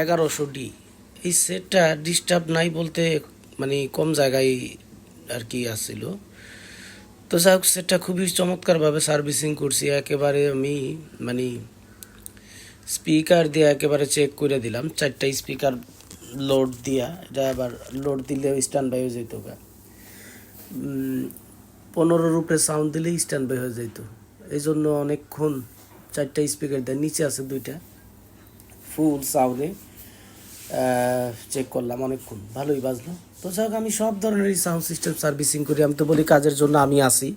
এগারোশো ডি। এই সেটটা ডিস্টার্ব নাই বলতে মানে কম জায়গায় আর কি আসছিল। তো যাই হোক সেটটা খুবই চমৎকারভাবে সার্ভিসিং করছি। একেবারে আমি মানে স্পিকার দিয়ে একেবারে চেক করে দিলাম। চারটা স্পিকার লোড দিয়া। এটা আবার লোড দিলে স্ট্যান্ড বাই হয়ে যেত পনেরোর উপরে সাউন্ড দিলেই স্ট্যান্ড বাই হয়ে যেত এই জন্য অনেকক্ষণ চারটা স্পিকার দেয়। নিচে আছে দুইটা। ফুল সাউন্ডে চেক করলাম অনেকক্ষণ, ভালোই বাজলো। তো যাই হোক, আমি সব ধরনেরই সাউন্ড সিস্টেম সার্ভিসিং করি, আমি তো বলি কাজের জন্য আমি আসি।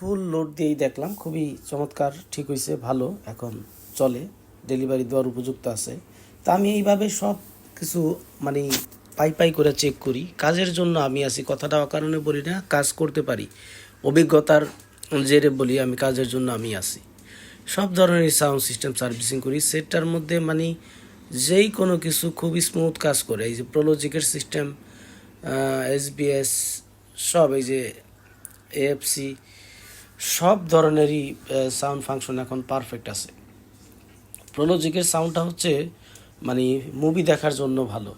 ফুল লোড দিয়েই দেখলাম, খুবই চমৎকার, ঠিক হয়েছে ভালো, এখন চলে ডেলিভারি দেওয়ার উপযুক্ত আছে। তা আমি এইভাবে সব কিছু মানে পাই পাই করে চেক করি, কাজের জন্য আমি আসি, কথাটা কারণে বলি না, কাজ করতে পারি। অভিজ্ঞতার জেরে বলি আমি, কাজের জন্য আমি আসি। সব ধরনের সাউন্ড সিস্টেম সার্ভিসিং করি। সেটটার মধ্যে মানে যেই কোনো কিছু খুবই স্মুথ কাজ করে। এই যে প্রোলজিকের সিস্টেম এসবিএস সব এই যে এএফসি সব ধরনেরই সাউন্ড ফাংশন এখন পারফেক্ট আছে। প্রোলজিকের সাউন্ডটা হচ্ছে মানে মুভি দেখার জন্য ভালো।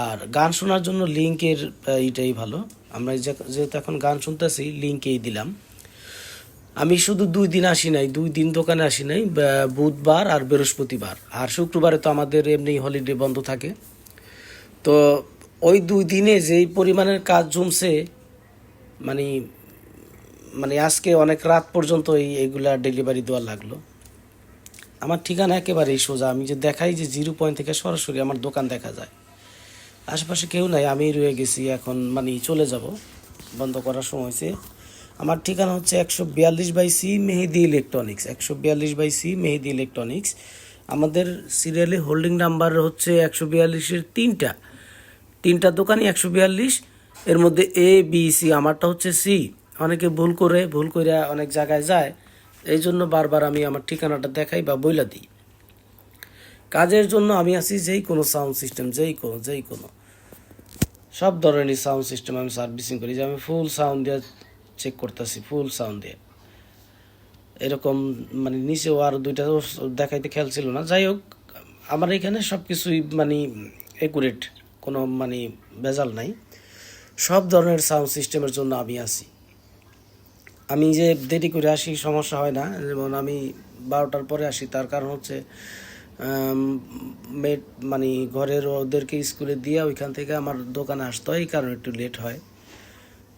আর গান শোনার জন্য লিঙ্কের এইটাই ভালো। আমরা যেহেতু এখন গান শুনতেছি লিঙ্কেই দিলাম। আমি শুধু দুই দিন আসি নাই, দুই দিন দোকানে আসি নাই বুধবার আর বৃহস্পতিবার। আর শুক্রবারে তো আমাদের এমনি হলিডে বন্ধ থাকে। তো ওই দুই দিনে যেই পরিমাণের কাজ জমছে মানে মানে আজকে অনেক রাত পর্যন্ত এই এগুলা ডেলিভারি দেওয়া লাগল। আমার ঠিকানা একেবারেই সোজা। আমি যে দেখাই যে জিরো পয়েন্ট থেকে সরাসরি আমার দোকান দেখা যায়। আশেপাশে কেউ নাই, আমি রয়ে গেছি এখন মানে চলে যাব। বন্ধ করার সময় হয়েছে। আমার ঠিকানা হচ্ছে একশো বিয়াল্লিশ বাই সি মেহেদি ইলেকট্রনিক্স, একশো বিয়াল্লিশ বাই সি মেহেদি ইলেকট্রনিক্স। আমাদের সিরিয়ালে হোল্ডিং নাম্বার হচ্ছে একশো বিয়াল্লিশের তিনটা। তিনটা দোকানই একশো বিয়াল্লিশ, এর মধ্যে এ, বি, সি, আমারটা হচ্ছে সি। অনেকে ভুল করে ভুল করে অনেক জায়গায় যায়। এই জন্য বারবার আমি আমার ঠিকানাটা দেখাই বা বইলা দিই। কাজের জন্য আমি আছি যেই কোনো সাউন্ড সিস্টেম, যেই কোনো যেই কোনো। সব ধরনের সাউন্ড সিস্টেম আমি সার্ভিসিং করি যে আমি ফুল সাউন্ড দিয়ে চেক করতেছি ফুল সাউন্ড দিয়ে এরকম মানে নিচেও আরও দুইটা দেখাইতে খেয়াল ছিল না। যাই হোক, আমার এখানে সব কিছুই মানে একুরেট কোনো মানে ভেজাল নাই। সব ধরনের সাউন্ড সিস্টেমের জন্য আমি আছি। আমি যে দেরি করে আসি, সমস্যা হয় না। যেমন আমি বারোটার পরে আসি, তার কারণ হচ্ছে মেড মানে ঘরের ওদেরকে স্কুলে দিয়ে ওইখান থেকে আমার দোকানে আসতে হয়, এই কারণে একটু লেট হয়।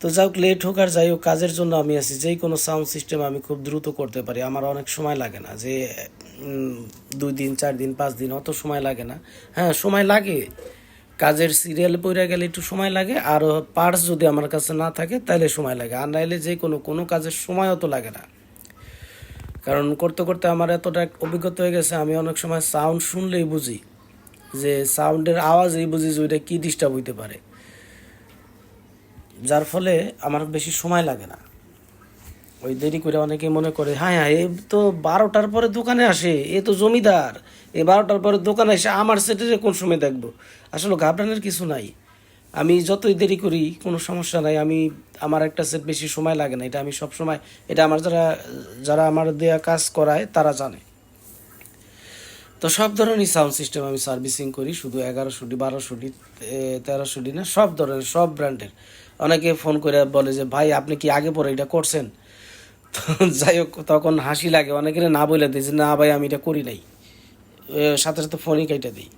তো যাই হোক লেট হোক আর যাই হোক, কাজের জন্য আমি আছি। যেই কোনো সাউন্ড সিস্টেম আমি খুব দ্রুত করতে পারি। আমার অনেক সময় লাগে না যে দুই দিন, চার দিন, পাঁচ দিন, অত সময় লাগে না। হ্যাঁ সময় লাগে। কাজের সিরিয়াল পড়ে গেলে একটু সময় লাগে। আর পার্টস যদি আমার কাছে না থাকে তাহলে সময় লাগে। আর নাইলে যে কোনো কোনো কাজের সময় অত লাগে না। কারণ করতে করতে আমার এতটা অভিজ্ঞতা হয়ে গেছে, আমি অনেক সময় সাউন্ড শুনলেই বুঝি। যে সাউন্ডের আওয়াজেই বুঝি যে ওইটা কী ডিস্টার্ব হইতে পারে। যার ফলে আমার বেশি সময় লাগে না। ওই দেরি করে অনেকে মনে করে হ্যাঁ হ্যাঁ এ তো বারোটার পরে দোকানে আসে, এ তো জমিদার, এ বারোটার পরে দোকানে এসে আমার সেটের কোন সময় দেখব? আসলে ঘাবড়ানোর কিছু নাই। আমি যতই দেরি করি, কোনো সমস্যা নাই, আমি, আমার একটা সেট বেশি সময় লাগে না। এটা আমি সব সময় এটা আমার যারা যারা আমার দেয়া কাজ করায়, তারা জানে। তো সব ধরনের সাউন্ড সিস্টেম আমি সার্ভিসিং করি, শুধু এগারোশো ডি, বারোশো ডি তেরোশো ডি না, সব ধরনের, সব ব্র্যান্ডের অনেকে ফোন করে বলে যে, ভাই, আপনি কি আগে পরে এটা করছেন? তো যাই হোক, তখন হাসি লাগে। অনেকের না বলে দিই যে, না ভাই, আমি এটা করি নাই। সাথে সাথে ফোনই কেটে দিই